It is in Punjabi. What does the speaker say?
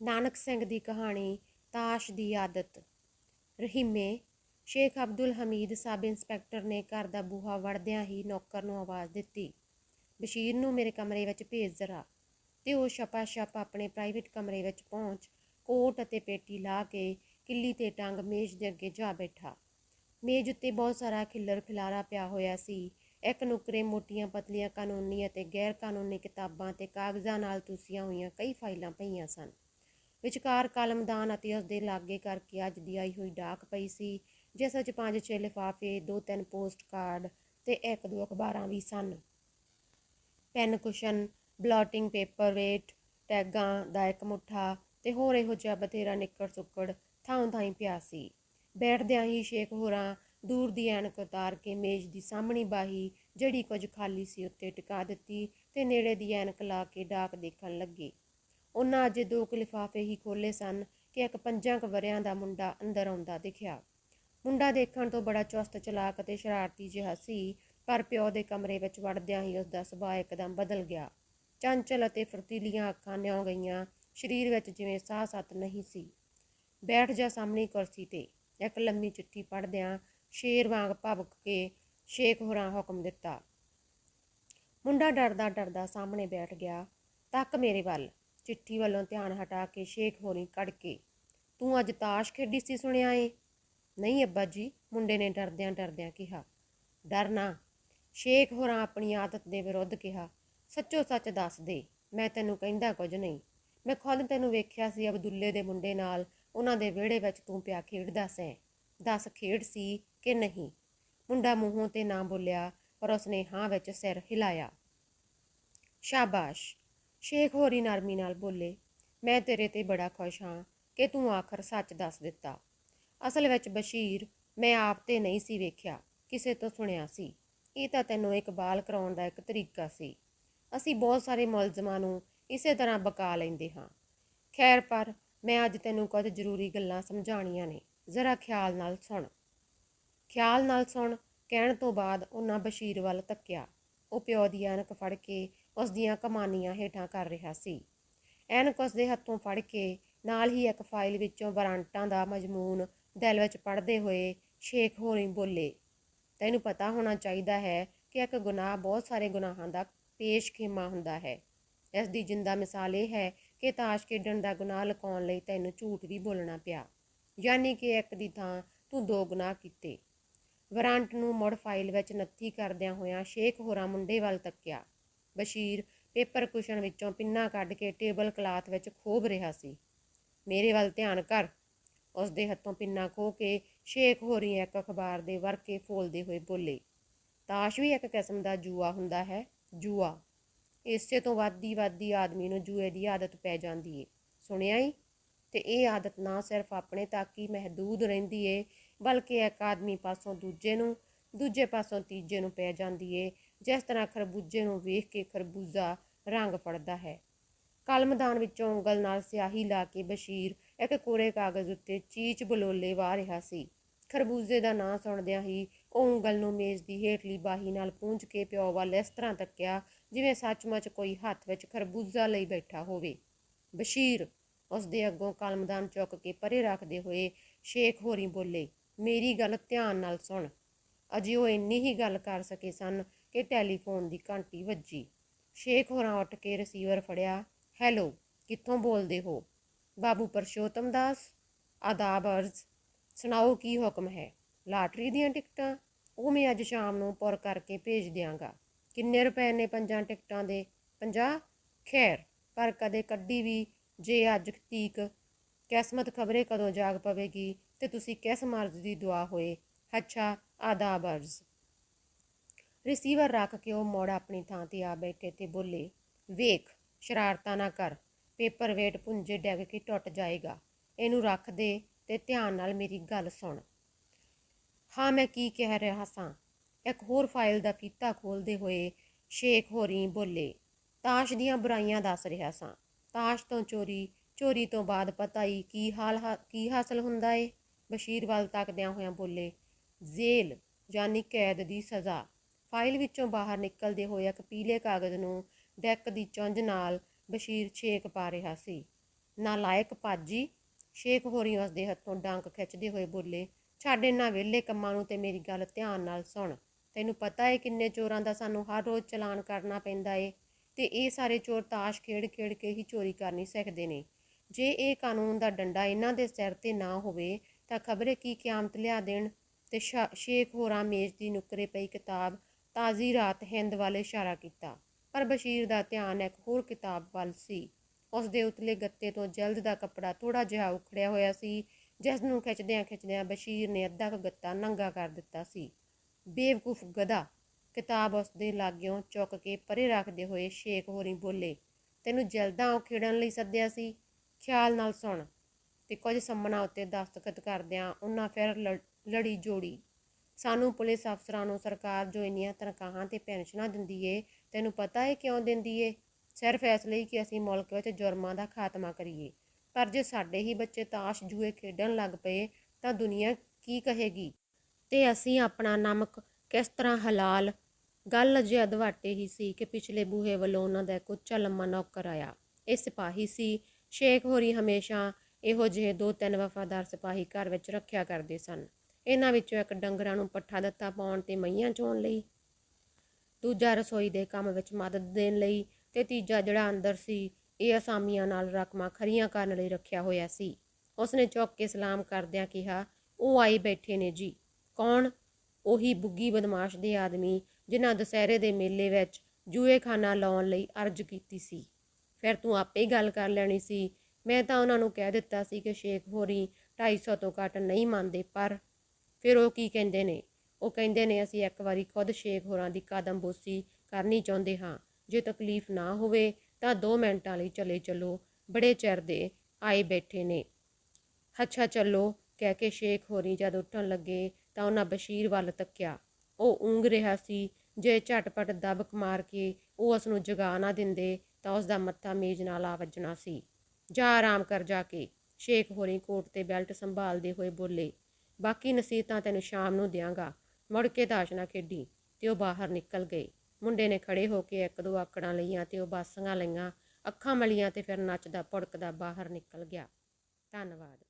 ਨਾਨਕ ਸਿੰਘ ਦੀ ਕਹਾਣੀ, ਤਾਸ਼ ਦੀ ਆਦਤ। ਰਹੀਮੇ, ਸ਼ੇਖ ਅਬਦੁਲ ਹਮੀਦ ਸਬ ਇੰਸਪੈਕਟਰ ਨੇ ਘਰ ਦਾ ਬੂਹਾ ਵੜਦਿਆਂ ਹੀ ਨੌਕਰ ਨੂੰ ਆਵਾਜ਼ ਦਿੱਤੀ, ਬਸ਼ੀਰ ਨੂੰ ਮੇਰੇ ਕਮਰੇ ਵਿੱਚ ਭੇਜ ਜ਼ਰਾ। ਤੇ ਉਹ ਛਪਾ ਛਪ ਆਪਣੇ ਪ੍ਰਾਈਵੇਟ ਕਮਰੇ ਵਿੱਚ ਪਹੁੰਚ ਕੋਟ ਅਤੇ ਪੇਟੀ ਲਾ ਕੇ ਕਿੱਲੀ ਤੇ ਟੰਗ ਮੇਜ਼ ਦੇ ਅੱਗੇ ਜਾ ਬੈਠਾ। ਮੇਜ਼ ਉੱਤੇ ਬਹੁਤ ਸਾਰਾ ਖਿੱਲਰ ਖਿਲਾਰਾ ਪਿਆ ਹੋਇਆ ਸੀ। ਇੱਕ ਨੁਕਰੇ ਮੋਟੀਆਂ ਪਤਲੀਆਂ ਕਾਨੂੰਨੀ ਅਤੇ ਗੈਰ ਕਾਨੂੰਨੀ ਕਿਤਾਬਾਂ ਤੇ ਕਾਗਜ਼ਾਂ ਨਾਲ ਤੁਸੀਆਂ ਹੋਈਆਂ ਕਈ ਫਾਈਲਾਂ ਪਈਆਂ ਸਨ। ਵਿਚਕਾਰ ਕਲਮਦਾਨ ਅਤੇ ਉਸ ਦੇ ਲਾਗੇ ਕਰਕੇ ਅੱਜ ਦੀ ਆਈ ਹੋਈ ਡਾਕ ਪਈ ਸੀ, ਜਿਸ ਵਿੱਚ ਪੰਜ ਛੇ ਲਿਫਾਫੇ, ਦੋ ਤਿੰਨ ਪੋਸਟ ਕਾਰਡ ਤੇ ਇੱਕ ਦੋ ਅਖਬਾਰਾਂ ਵੀ ਸਨ। Pen cushion, blotting paper wait ਟੈਗਾਂ ਦਾ ਇੱਕ ਮੁੱਠਾ ਤੇ ਹੋਰ ਇਹੋ ਜਿਹਾ ਬਥੇਰਾ ਨਿੱਕੜ ਸੁੱਕੜ ਥਾਂ ਥਾਂ ਪਿਆ ਸੀ। ਬੈਠਦਿਆਂ ਹੀ ਸ਼ੇਖ ਹੋਰਾਂ ਦੂਰ ਦੀ ਐਨਕ ਉਤਾਰ ਕੇ ਮੇਜ਼ ਦੀ ਸਾਹਮਣੀ ਬਾਹੀ ਜਿਹੜੀ ਕੁਝ ਖਾਲੀ ਸੀ ਉੱਤੇ ਟਿਕਾ ਦਿੱਤੀ ਤੇ ਨੇੜੇ ਦੀ ਐਨਕ ਲਾ ਕੇ ਡਾਕ ਦੇਖਣ ਲੱਗੇ। ਉਹਨਾਂ ਅਜੇ ਦੋ ਕੁ ਲਿਫਾਫੇ ਹੀ ਖੋਲੇ ਸਨ ਕਿ ਇੱਕ ਪੰਜਾਂ ਕੁ ਵਰਿਆਂ ਦਾ ਮੁੰਡਾ ਅੰਦਰ ਆਉਂਦਾ ਦਿਖਿਆ। ਮੁੰਡਾ ਦੇਖਣ ਤੋਂ ਬੜਾ ਚੁਸਤ, ਚਲਾਕ ਅਤੇ ਸ਼ਰਾਰਤੀ ਜਿਹਾ ਸੀ, ਪਰ ਪਿਓ ਦੇ ਕਮਰੇ ਵਿੱਚ ਵੜਦਿਆਂ ਹੀ ਉਸ ਦਾ ਸੁਭਾਅ ਇੱਕਦਮ ਬਦਲ ਗਿਆ। ਚੰਚਲ ਅਤੇ ਫਰਤੀਲੀਆਂ ਅੱਖਾਂ ਨਿਉ ਗਈਆਂ, ਸਰੀਰ ਵਿੱਚ ਜਿਵੇਂ ਸਾਹ ਸੱਤ ਨਹੀਂ ਸੀ। ਬੈਠ ਜਾ ਸਾਹਮਣੀ ਕੁਰਸੀ ਤੇ, ਇੱਕ ਲੰਮੀ ਚਿੱਠੀ ਪੜ੍ਹਦਿਆਂ ਸ਼ੇਰ ਵਾਂਗ ਭਵਕ ਕੇ ਸ਼ੇਖ ਹੋਰਾਂ ਹੁਕਮ ਦਿੱਤਾ। ਮੁੰਡਾ ਡਰਦਾ ਡਰਦਾ ਸਾਹਮਣੇ ਬੈਠ ਗਿਆ, ਤੱਕ ਮੇਰੇ ਵੱਲ। ਚਿੱਠੀ ਵੱਲੋਂ ਧਿਆਨ ਹਟਾ ਕੇ ਸ਼ੇਖ ਹੋਰੀ ਕੱਢ ਕੇ, ਤੂੰ ਅੱਜ ਤਾਸ਼ ਖੇਡੀ ਸੀ ਸੁਣਿਆ ਏ? ਨਹੀਂ ਅੱਬਾ ਜੀ, ਮੁੰਡੇ ਨੇ ਡਰਦਿਆਂ ਡਰਦਿਆਂ ਕਿਹਾ। ਡਰਨਾ ਸ਼ੇਖ ਹੋਰਾਂ ਆਪਣੀ ਆਦਤ ਦੇ ਵਿਰੁੱਧ ਕਿਹਾ, ਸੱਚੋ ਸੱਚ ਦੱਸ ਦੇ, ਮੈਂ ਤੈਨੂੰ ਕਹਿੰਦਾ ਕੁਝ ਨਹੀਂ। ਮੈਂ ਖੁਦ ਤੈਨੂੰ ਵੇਖਿਆ ਸੀ ਅਬਦੁੱਲੇ ਦੇ ਮੁੰਡੇ ਨਾਲ, ਉਹਨਾਂ ਦੇ ਵਿਹੜੇ ਵਿੱਚ ਤੂੰ ਪਿਆ ਖੇਡਦਾ ਸੈਂ। ਦੱਸ ਖੇਡ ਸੀ ਕਿ ਨਹੀਂ? ਮੁੰਡਾ ਮੂੰਹੋਂ ਤੇ ਨਾ ਬੋਲਿਆ, ਪਰ ਉਸਨੇ ਹਾਂ ਵਿੱਚ ਸਿਰ ਹਿਲਾਇਆ। ਸ਼ਾਬਾਸ਼। ਸ਼ੇਖ ਹੋਰੀ ਨਰਮੀ ਨਾਲ ਬੋਲੇ, ਮੈਂ ਤੇਰੇ ਤੇ ਬੜਾ ਖੁਸ਼ ਹਾਂ ਕਿ ਤੂੰ ਆਖਰ ਸੱਚ ਦੱਸ ਦਿੱਤਾ। ਅਸਲ ਵਿੱਚ ਬਸ਼ੀਰ ਮੈਂ ਆਪ ਤੇ ਨਹੀਂ ਸੀ ਵੇਖਿਆ, ਕਿਸੇ ਤੋਂ ਸੁਣਿਆ ਸੀ। ਇਹ ਤਾਂ ਤੈਨੂੰ ਇਕਬਾਲ ਕਰਾਉਣ ਦਾ ਇੱਕ ਤਰੀਕਾ ਸੀ। ਅਸੀਂ ਬਹੁਤ ਸਾਰੇ ਮੁਲਜ਼ਮਾਂ ਨੂੰ ਇਸੇ ਤਰ੍ਹਾਂ ਬਕਾ ਲੈਂਦੇ ਹਾਂ। ਖੈਰ ਪਰ ਮੈਂ ਅੱਜ ਤੈਨੂੰ ਕੁਝ ਜ਼ਰੂਰੀ ਗੱਲਾਂ ਸਮਝਾਣੀਆਂ ਨੇ, ਜ਼ਰਾ ਖਿਆਲ ਨਾਲ ਸੁਣ। ਖਿਆਲ ਨਾਲ ਸੁਣ, ਕਹਿਣ ਤੋਂ ਬਾਅਦ ਉਹਨਾਂ ਬਸ਼ੀਰ ਵੱਲ ਤੱਕਿਆ। ਉਹ ਪਿਓ ਦੀ ਐਨਕ ਫੜ ਕੇ ਉਸ ਦੀਆਂ ਕਮਾਨੀਆਂ ਹੇਠਾਂ ਕਰ ਰਿਹਾ ਸੀ। ਐਨਕ ਉਸ ਦੇ ਹੱਥੋਂ ਫੜ ਕੇ ਨਾਲ ਹੀ ਇੱਕ ਫਾਈਲ ਵਿੱਚੋਂ ਵਾਰੰਟਾਂ ਦਾ ਮਜ਼ਮੂਨ ਦਿਲ ਵਿੱਚ ਪੜ੍ਹਦੇ ਹੋਏ ਸ਼ੇਖ ਹੋਰੀ ਬੋਲੇ, ਤੈਨੂੰ ਪਤਾ ਹੋਣਾ ਚਾਹੀਦਾ ਹੈ ਕਿ ਇੱਕ ਗੁਨਾਹ ਬਹੁਤ ਸਾਰੇ ਗੁਨਾਹਾਂ ਦਾ ਪੇਸ਼ਖੇਮਾ ਹੁੰਦਾ ਹੈ। ਇਸ ਦੀ ਜਿੰਦਾ ਮਿਸਾਲ ਇਹ ਹੈ ਕਿ ਤਾਸ਼ ਖੇਡਣ ਦਾ ਗੁਨਾਹ ਲੁਕਾਉਣ ਲਈ ਤੈਨੂੰ ਝੂਠ ਵੀ ਬੋਲਣਾ ਪਿਆ। ਯਾਨੀ ਕਿ ਇੱਕ ਦੀ ਥਾਂ ਤੂੰ ਦੋ ਗੁਨਾਹ ਕੀਤੇ। ਵਰਾਂਟ ਨੂੰ ਮੁੜ ਫਾਈਲ ਵਿੱਚ ਨੱਥੀ ਕਰਦਿਆਂ ਹੋਇਆਂ ਸ਼ੇਖ ਹੋਰਾਂ ਮੁੰਡੇ ਵੱਲ ਤੱਕਿਆ। ਬਸ਼ੀਰ ਪੇਪਰ ਕੁਸ਼ਨ ਵਿੱਚੋਂ ਪਿੰਨਾ ਕੱਢ ਕੇ ਟੇਬਲ ਕਲਾਥ ਵਿੱਚ ਖੋਬ ਰਿਹਾ ਸੀ। ਮੇਰੇ ਵੱਲ ਧਿਆਨ ਕਰ। ਉਸ ਦੇ ਹੱਥੋਂ ਪਿੰਨਾ ਖੋ ਕੇ ਸ਼ੇਖ ਹੋਰੀ ਇੱਕ ਅਖਬਾਰ ਦੇ ਵਰਕੇ ਫੋਲਦੇ ਹੋਏ ਬੋਲੇ, ਤਾਸ਼ ਵੀ ਇੱਕ ਕਿਸਮ ਦਾ ਜੂਆ ਹੁੰਦਾ ਹੈ, ਜੂਆ। ਇਸੇ ਤੋਂ ਵੱਧਦੀ ਵੱਧਦੀ ਆਦਮੀ ਨੂੰ ਜੂਏ ਦੀ ਆਦਤ ਪੈ ਜਾਂਦੀ ਏ। ਸੁਣਿਆ ਹੀ ਤੇ ਇਹ ਆਦਤ ਨਾ ਸਿਰਫ ਆਪਣੇ ਤੱਕ ਹੀ ਮਹਦੂਦ ਰਹਿੰਦੀ ਏ, ਬਲਕਿ ਇੱਕ ਆਦਮੀ ਪਾਸੋਂ ਦੂਜੇ ਨੂੰ, ਦੂਜੇ ਪਾਸੋਂ ਤੀਜੇ ਨੂੰ ਪੈ ਜਾਂਦੀ ਏ। ਜਿਸ ਤਰ੍ਹਾਂ ਖਰਬੂਜੇ ਨੂੰ ਵੇਖ ਕੇ ਖਰਬੂਜ਼ਾ ਰੰਗ ਫੜਦਾ ਹੈ। ਕਲਮਦਾਨ ਵਿੱਚੋਂ ਉਂਗਲ ਨਾਲ ਸਿਆਹੀ ਲਾ ਕੇ ਬਸ਼ੀਰ ਇੱਕ ਕੋਰੇ ਕਾਗਜ਼ ਉੱਤੇ ਚੀਚ ਬਲੋਲੇ ਵਾਹ ਰਿਹਾ ਸੀ। ਖਰਬੂਜ਼ੇ ਦਾ ਨਾਂ ਸੁਣਦਿਆਂ ਹੀ ਉਹ ਉਂਗਲ ਨੂੰ ਮੇਜ਼ ਦੀ ਹੇਠਲੀ ਬਾਹੀ ਨਾਲ ਪੂੰਝ ਕੇ ਪਿਓ ਵੱਲ ਇਸ ਤਰ੍ਹਾਂ ਤੱਕਿਆ ਜਿਵੇਂ ਸੱਚਮੁੱਚ ਕੋਈ ਹੱਥ ਵਿੱਚ ਖਰਬੂਜ਼ਾ ਲਈ ਬੈਠਾ ਹੋਵੇ। ਬਸ਼ੀਰ ਉਸ ਦੇ ਅੱਗੋਂ ਕਲਮਦਾਨ ਚੁੱਕ ਕੇ ਪਰੇ ਰੱਖਦੇ ਹੋਏ ਸ਼ੇਖ ਹੋਰੀ ਬੋਲੇ, ਮੇਰੀ ਗੱਲ ਧਿਆਨ ਨਾਲ ਸੁਣ। ਅਜੇ ਉਹ ਇੰਨੀ ਹੀ ਗੱਲ ਕਰ ਸਕੇ ਸਨ ਕਿ ਟੈਲੀਫੋਨ ਦੀ ਘੰਟੀ ਵੱਜੀ। ਸ਼ੇਖ ਹੋਰਾਂ ਉੱਠ ਕੇ ਰਿਸੀਵਰ ਫੜਿਆ ਹੈਲੋ ਕਿੱਥੋਂ ਬੋਲਦੇ ਹੋ? ਬਾਬੂ ਪਰਸ਼ੋਤਮ ਦਾਸ, ਆਦਾਬ ਅਰਜ਼। ਸੁਣਾਓ ਕੀ ਹੁਕਮ ਹੈ? ਲਾਟਰੀ ਦੀਆਂ ਟਿਕਟਾਂ? ਉਹ ਮੈਂ ਅੱਜ ਸ਼ਾਮ ਨੂੰ ਪੁਰ ਕਰਕੇ ਭੇਜ ਦਿਆਂਗਾ। ਕਿੰਨੇ ਰੁਪਏ ਨੇ ਪੰਜਾਂ ਟਿਕਟਾਂ ਦੇ? 50 ਖੈਰ, ਪਰ ਕਦੇ ਕੱਢੀ ਵੀ ਜੇ ਅੱਜ ਤੀਕ ਕਿਸਮਤ ਖਬਰੇ ਕਦੋਂ ਜਾਗ ਪਵੇਗੀ ਤੇ ਤੁਸੀਂ ਕਿਸ ਮਰਜ਼ ਦੀ ਦੁਆ ਹੋਏ? ਅੱਛਾ, ਆਦਾਬ ਅਰਜ਼। ਰਿਸੀਵਰ ਰੱਖ ਕੇ ਉਹ ਮੋੜ ਆਪਣੀ ਥਾਂ ਤੇ ਆ ਬੈਠੇ ਤੇ ਬੋਲੇ, ਵੇਖ, ਸ਼ਰਾਰਤਾਂ ਨਾ ਕਰ, ਪੇਪਰ ਵੇਟ ਪੁੰਜੇ ਡੈਗ ਕੇ ਟੁੱਟ ਜਾਏਗਾ। ਇਹਨੂੰ ਰੱਖ ਦੇ ਤੇ ਧਿਆਨ ਨਾਲ ਮੇਰੀ ਗੱਲ ਸੁਣ। ਹਾਂ, ਮੈਂ ਕੀ ਕਹਿ ਰਿਹਾ ਸਾਂ। ਇੱਕ ਹੋਰ ਫਾਈਲ ਦਾ ਕੀਤਾ ਖੋਲਦੇ ਹੋਏ ਸ਼ੇਖ ਹੋਰੀ ਬੋਲੇ, ਤਾਸ਼ ਦੀਆਂ ਬੁਰਾਈਆਂ ਦੱਸ ਰਿਹਾ ਸਾਂ। ਤਾਸ਼ ਤੋਂ ਚੋਰੀ ਚੋਰੀ ਤੋਂ ਬਾਅਦ ਪਤਾ ਹੀ ਕੀ ਹਾਲ ਹਾ- ਕੀ ਹਾਸਲ ਹੁੰਦਾ ਏ? ਬਸ਼ੀਰ ਵੱਲ ਤੱਕਦਿਆਂ ਹੋਇਆਂ ਬੋਲੇ, ਜ਼ੇਲ, ਯਾਨੀ ਕੈਦ ਦੀ ਸਜ਼ਾ। ਫਾਈਲ ਵਿੱਚੋਂ ਬਾਹਰ ਨਿਕਲਦੇ ਹੋਏ ਇੱਕ ਪੀਲੇ ਕਾਗਜ਼ ਨੂੰ ਡੈਕ ਦੀ ਚੁੰਝ ਨਾਲ ਬਸ਼ੀਰ ਛੇਕ ਪਾ ਰਿਹਾ ਸੀ। ਨਾਲਾਇਕ ਪਾਜੀ ਸ਼ੇਖ ਹੋਰੀ ਉਸ ਦੇ ਹੱਥੋਂ ਡਾਂਕ ਖਿੱਚਦੇ ਹੋਏ ਬੋਲੇ, ਛੱਡ ਇਹਨਾਂ ਵਿਹਲੇ ਕੰਮਾਂ ਨੂੰ ਤੇ ਮੇਰੀ ਗੱਲ ਧਿਆਨ ਨਾਲ ਸੁਣ। ਤੈਨੂੰ ਪਤਾ ਏ ਕਿੰਨੇ ਚੋਰਾਂ ਦਾ ਸਾਨੂੰ ਹਰ ਰੋਜ਼ ਚਲਾਨ ਕਰਨਾ ਪੈਂਦਾ ਏ ਤੇ ਇਹ ਸਾਰੇ ਚੋਰ ਤਾਸ਼ ਖੇਡ ਖੇਡ ਕੇ ਹੀ ਚੋਰੀ ਕਰ ਨਹੀਂ ਸਕਦੇ ਨੇ। ਜੇ ਇਹ ਕਾਨੂੰਨ ਦਾ ਡੰਡਾ ਇਹਨਾਂ ਦੇ ਸਿਰ ਤੇ ਨਾ ਹੋਵੇ ਤਾਂ ਖਬਰੇ ਕੀ ਕਿਆਮਤ ਲਿਆ ਦੇਣ? ਤੇ ਸ਼ੇਖ ਹੋਰਾਂ ਮੇਜ਼ ਦੀ ਨੁੱਕਰੇ ਪਈ ਕਿਤਾਬ ਤਾਜ਼ੀ ਰਾਤ ਹਿੰਦ ਵੱਲ ਇਸ਼ਾਰਾ ਕੀਤਾ, ਪਰ ਬਸ਼ੀਰ ਦਾ ਧਿਆਨ ਇੱਕ ਹੋਰ ਕਿਤਾਬ ਵੱਲ ਸੀ। ਉਸ ਦੇ ਉਤਲੇ ਗੱਤੇ ਤੋਂ ਜਲਦ ਦਾ ਕੱਪੜਾ ਥੋੜਾ ਜਿਹਾ ਉਖੜਿਆ ਹੋਇਆ ਸੀ ਜਿਸ ਨੂੰ ਖਿੱਚਦਿਆਂ ਖਿੱਚਦਿਆਂ ਬਸ਼ੀਰ ਨੇ ਅੱਧਾ ਕੁ ਗੱਤਾ ਨੰਗਾ ਕਰ ਦਿੱਤਾ ਸੀ। ਬੇਵਕੂਫ ਗਧਾ, ਕਿਤਾਬ ਉਸ ਦੇ ਲਾਗਿਓਂ ਚੁੱਕ ਕੇ ਪਰੇ ਰੱਖਦੇ ਹੋਏ ਸ਼ੇਖ ਹੋਰੀ ਬੋਲੇ, ਤੈਨੂੰ ਜਲਦਾਂ ਉਹ ਉਖੇੜਨ ਲਈ ਸੱਦਿਆ ਸੀ? ਖਿਆਲ ਨਾਲ ਸੁਣ ਤੇ ਕੁਝ ਸੰਮਣਾ ਉੱਤੇ ਦਸਤਖਤ ਕਰਦਿਆਂ ਉਹਨਾਂ ਫਿਰ ਲੜ- ਲੜੀ ਜੋੜੀ ਸਾਨੂੰ ਪੁਲਿਸ ਅਫਸਰਾਂ ਨੂੰ, ਸਰਕਾਰ ਜੋ ਇੰਨੀਆਂ ਤਨਖਾਹਾਂ ਤੇ ਪੈਨਸ਼ਨਾਂ ਦਿੰਦੀ ਏ, ਤੈਨੂੰ ਪਤਾ ਏ ਕਿਉਂ ਦਿੰਦੀ ਏ? ਸਿਰਫ ਇਸ ਲਈ ਕਿ ਅਸੀਂ ਮੁਲਕ ਵਿੱਚ ਜੁਰਮਾਂ ਦਾ ਖਾਤਮਾ ਕਰੀਏ। ਪਰ ਜੇ ਸਾਡੇ ਹੀ ਬੱਚੇ ਤਾਸ਼ ਜੂਏ ਖੇਡਣ ਲੱਗ ਪਏ, ਤਾਂ ਦੁਨੀਆ ਕੀ ਕਹੇਗੀ? ਤੇ ਅਸੀਂ ਆਪਣਾ ਨਮਕ ਕਿਸ ਤਰ੍ਹਾਂ ਹਲਾਲ? ਗੱਲ ਅਜੇ ਅਧਵਾਟੇ ਹੀ ਸੀ ਕਿ ਪਿਛਲੇ ਬੂਹੇ ਵੱਲੋਂ ਉਹਨਾਂ ਦਾ ਇੱਕ ਉੱਚਾ ਲੰਮਾ ਨੌਕਰ ਆਇਆ। ਇਹ ਸਿਪਾਹੀ ਸੀ। ਸ਼ੇਖ ਹੋਰੀ ਹਮੇਸ਼ਾ ਇਹੋ ਜਿਹੇ ਦੋ ਤਿੰਨ ਵਫਾਦਾਰ ਸਿਪਾਹੀ ਘਰ ਵਿੱਚ ਰੱਖਿਆ ਕਰਦੇ ਸਨ। ਇਹਨਾਂ ਵਿੱਚੋਂ ਇੱਕ ਡੰਗਰਾਂ ਨੂੰ ਪੱਠਾ ਦਿੱਤਾ ਪਾਉਣ ਤੇ ਮਈਆਂ ਚੋਣ ਲਈ। ਦੂਜਾ ਰਸੋਈ ਦੇ ਕੰਮ ਵਿੱਚ ਮਦਦ ਦੇਣ ਲਈ ਤੇ ਤੀਜਾ ਜਿਹੜਾ ਅੰਦਰ ਸੀ, ਇਹ ਅਸਾਮੀਆਂ ਨਾਲ ਰਕਮਾਂ ਖਰੀਆਂ ਕਰਨ ਲਈ ਰੱਖਿਆ ਹੋਇਆ ਸੀ। ਉਸਨੇ ਚੁੱਕ ਕੇ ਸਲਾਮ ਕਰਦਿਆਂ ਕਿਹਾ, ਉਹ ਆਈ ਬੈਠੇ ਨੇ ਜੀ। ਕੌਣ? ਉਹੀ ਬੁੱਗੀ ਬਦਮਾਸ਼ ਦੇ ਆਦਮੀ, ਜਿਨ੍ਹਾਂ ਦੁਸਹਿਰੇ ਦੇ ਮੇਲੇ ਵਿੱਚ ਜੂਏਖਾਨਾ ਲਾਉਣ ਲਈ ਅਰਜ਼ ਕੀਤੀ ਸੀ। ਫਿਰ ਤੂੰ ਆਪੇ ਗੱਲ ਕਰ ਲੈਣੀ ਸੀ। ਮੈਂ ਤਾਂ ਉਹਨਾਂ ਨੂੰ ਕਹਿ ਦਿੱਤਾ ਸੀ ਕਿ ਸ਼ੇਖ ਹੋਰੀ 250 ਤੋਂ ਘੱਟ ਨਹੀਂ ਮੰਨਦੇ, ਪਰ ਫਿਰ ਉਹ ਕੀ ਕਹਿੰਦੇ ਨੇ? ਉਹ ਕਹਿੰਦੇ ਨੇ, ਅਸੀਂ ਇੱਕ ਵਾਰੀ ਖੁਦ ਸ਼ੇਖ ਹੋਰਾਂ ਦੀ ਕਦਮ ਬੋਸੀ ਕਰਨੀ ਚਾਹੁੰਦੇ ਹਾਂ। ਜੇ ਤਕਲੀਫ ਨਾ ਹੋਵੇ ਤਾਂ 2 ਮਿੰਟਾਂ ਲਈ ਚਲੇ ਚੱਲੋ। ਬੜੇ ਚਿਰ ਦੇ ਆਏ ਬੈਠੇ ਨੇ। ਅੱਛਾ, ਚੱਲੋ, ਕਹਿ ਕੇ ਸ਼ੇਖ ਹੋਰੀ ਜਦ ਉੱਠਣ ਲੱਗੇ ਤਾਂ ਉਹਨਾਂ ਬਸ਼ੀਰ ਵੱਲ ਤੱਕਿਆ। ਉਹ ਉਂਗ ਰਿਹਾ ਸੀ। ਜੇ ਝਟਪਟ ਦਬਕ ਮਾਰ ਕੇ ਉਹ ਉਸ ਨੂੰ ਜਗਾ ਨਾ ਦਿੰਦੇ ਤਾਂ ਉਸ ਦਾ ਮੱਥਾ ਮੇਜ਼ ਨਾਲ ਆ ਵੱਜਣਾ ਸੀ। ਜਾ, ਆਰਾਮ ਕਰ ਜਾ ਕੇ। ਸ਼ੇਖ ਹੋਰੀ ਕੋਟ ਤੇ ਬੈਲਟ ਸੰਭਾਲਦੇ ਹੋਏ ਬੋਲੇ ਬਾਕੀ ਨਸੀਹਤਾਂ ਤੈਨੂੰ ਸ਼ਾਮ ਨੂੰ ਦਿਆਂਗਾ। ਮੁੜ ਕੇ ਤਾਸ਼ ਨਾ ਖੇਡੀ, ਤੇ ਉਹ ਬਾਹਰ ਨਿਕਲ ਗਏ ਮੁੰਡੇ ਨੇ ਖੜੇ ਹੋ ਕੇ ਇੱਕ ਦੋ ਆਕੜਾਂ ਲਈਆਂ ਤੇ ਉਹ ਬਾਸੀਆਂ ਲਈਆਂ, ਅੱਖਾਂ ਮਲੀਆਂ ਤੇ ਫਿਰ ਨੱਚਦਾ ਭੁੜਕਦਾ ਬਾਹਰ ਨਿਕਲ ਗਿਆ। ਧੰਨਵਾਦ।